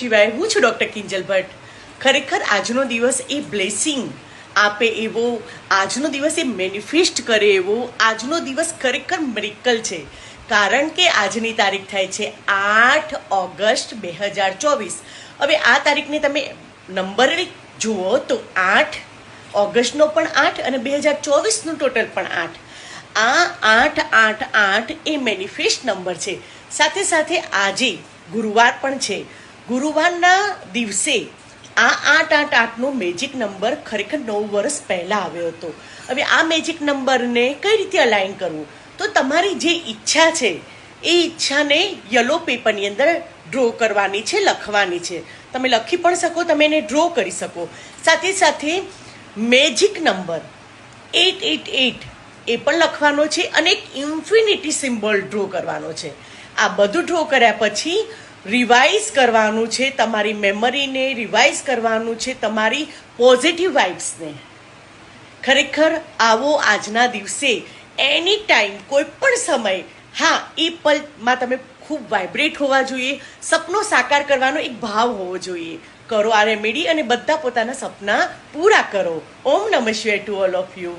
સિવાય હું છું ડૉક્ટર કિંજલ ભટ્ટ. ખરેખર આજનો દિવસ એ બ્લેસિંગ. આપે એવો, આજનો દિવસ એ મેનિફેસ્ટ કરે એવો, આજનો દિવસ ખરેખર મિરેકલ છે. કારણ કે આજની તારીખ થાય છે આઠ ઓગસ્ટ બે હજાર ચોવીસ. હવે આ તારીખને તમે નંબર જુઓ તો આઠ ઓગસ્ટનો પણ આઠ અને બે હજાર ચોવીસનું ટોટલ પણ આઠ. આ આઠ આઠ આઠ એ મેનિફેસ્ટ નંબર છે. સાથે સાથે આજે ગુરુવાર પણ છે. ગુરુવારના દિવસે આ આઠ આઠ આઠનો મેજિક નંબર ખરેખર નવ વર્ષ પહેલાં આવ્યો હતો. હવે આ મેજિક નંબરને કઈ રીતે અલાઇન કરવું? તો તમારી જે ઈચ્છા છે, એ ઈચ્છાને યલો પેપરની અંદર ડ્રો કરવાની છે, લખવાની છે. તમે લખી પણ શકો, તમે એને ડ્રો કરી શકો. સાથે સાથે magic number eight eight eight એ પણ લખવાનો છે અને એક ઇન્ફિનિટી સિમ્બોલ ડ્રો કરવાનો છે. આ બધું ડ્રો કર્યા પછી રિવાઇઝ કરવાનું છે, તમારી મેમરીને રિવાઇઝ કરવાનું છે, તમારી પોઝિટિવ વાઇબ્સને. ખરેખર આવો આજના દિવસે, એની ટાઈમ, કોઈ પણ સમય, હા, એ પલમાં તમે ખૂબ વાઇબ્રેટ હોવા જોઈએ, સપનો સાકાર કરવાનો એક ભાવ હોવો જોઈએ. કરો આ રેમેડી અને બધા પોતાના સપના પૂરા કરો. ઓમ નમઃ શિવાય ટુ ઓલ ઓફ યુ.